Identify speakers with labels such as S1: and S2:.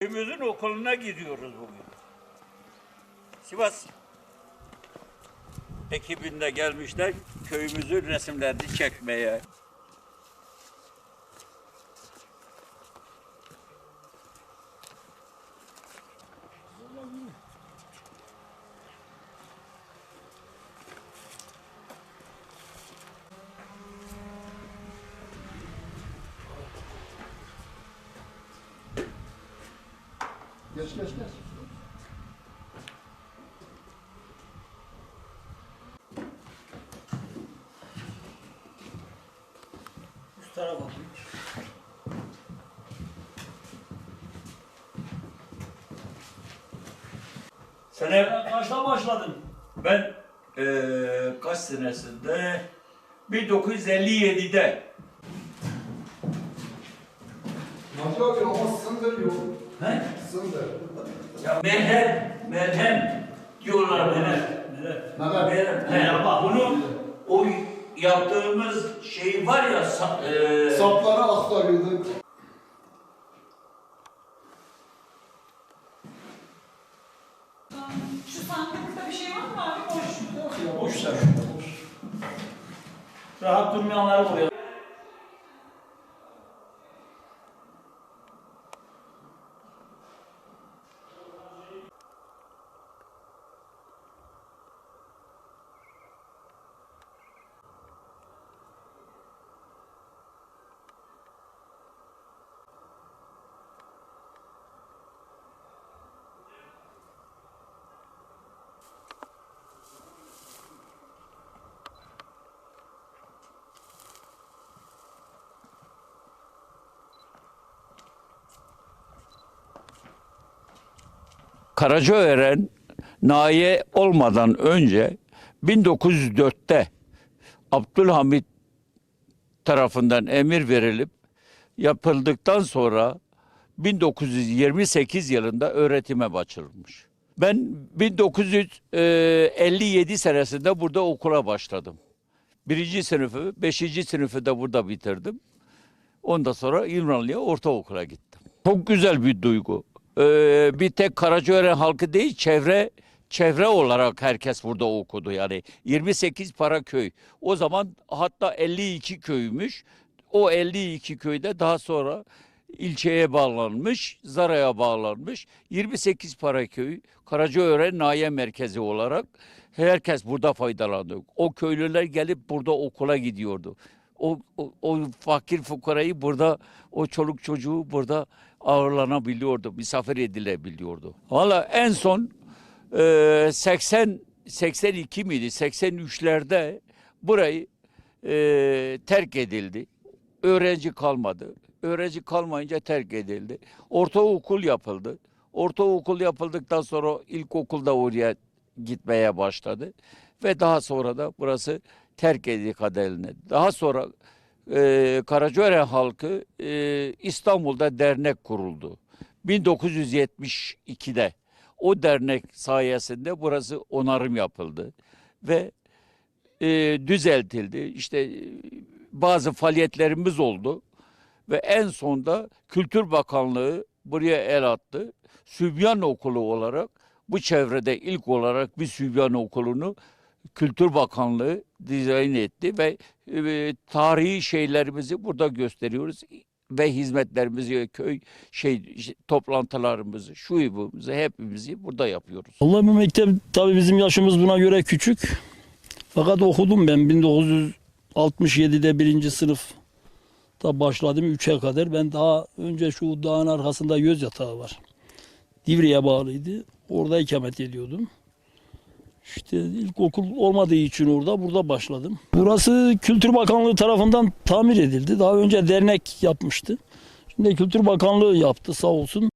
S1: Köyümüzün okuluna gidiyoruz bugün. Sivas ekibinde gelmişler köyümüzün resimlerini çekmeye.
S2: Geç geç geç.
S3: Tarafa bakayım.
S1: Sene
S3: Kaçta başladın?
S1: ben eee kaç senesinde 1957'de
S2: Hacı abi ama sındır yok.
S1: he? Ya merhem, merhem diyorlar merhem.
S2: Mehmet.
S1: Merhem. He, ama bunu o yaptığımız şey var ya sa- eee,
S2: Sapları aktarıyorduk.
S4: Şu sandıkta bir şey var mı abi? Boş.
S3: Boş boş. Rahat durmayanları buraya.
S1: Karacaören Naye olmadan önce 1904'te Abdülhamit tarafından emir verilip yapıldıktan sonra 1928 yılında öğretime başlanmış. Ben 1957 senesinde burada okula başladım. Birinci sınıfı, beşinci sınıfı da burada bitirdim. Ondan sonra İmranlı'ya ortaokula gittim. Çok güzel bir duygu. Ee, bir tek Karacaören halkı değil, çevre çevre olarak herkes burada okudu. Yani 28 para köy. O zaman hatta 52 köymüş. O 52 köyde daha sonra ilçeye bağlanmış, Zara'ya bağlanmış. 28 para köy, Karacaören Naye Merkezi olarak herkes burada faydalandı. O köylüler gelip burada okula gidiyordu. O, o, o fakir fukarayı burada, o çoluk çocuğu burada ağırlanabiliyordu, misafir edilebiliyordu. Valla en son e, 80 82 miydi? 83'lerde burayı e, terk edildi. Öğrenci kalmadı. Öğrenci kalmayınca terk edildi. Ortaokul yapıldı. Ortaokul yapıldıktan sonra ilkokulda oraya gitmeye başladı. Ve daha sonra da burası terk edildi kaderine. Daha sonra e, Karacaören halkı e, İstanbul'da dernek kuruldu. 1972'de o dernek sayesinde burası onarım yapıldı ve e, düzeltildi. İşte e, bazı faaliyetlerimiz oldu ve en sonda Kültür Bakanlığı buraya el attı. Sübyan Okulu olarak bu çevrede ilk olarak bir Sübyan Okulu'nu Kültür Bakanlığı dizayn etti ve e, tarihi şeylerimizi burada gösteriyoruz ve hizmetlerimizi köy şey toplantılarımızı şu ibimizi hepimizi burada yapıyoruz.
S3: Allah bu mektep tabii bizim yaşımız buna göre küçük. Fakat okudum ben 1967'de birinci sınıfta başladım 3'e kadar. Ben daha önce şu dağın arkasında göz yatağı var. Divri'ye bağlıydı. Orada ikamet ediyordum. İşte ilkokul olmadığı için orada burada başladım. Burası Kültür Bakanlığı tarafından tamir edildi. Daha önce dernek yapmıştı. Şimdi Kültür Bakanlığı yaptı sağ olsun.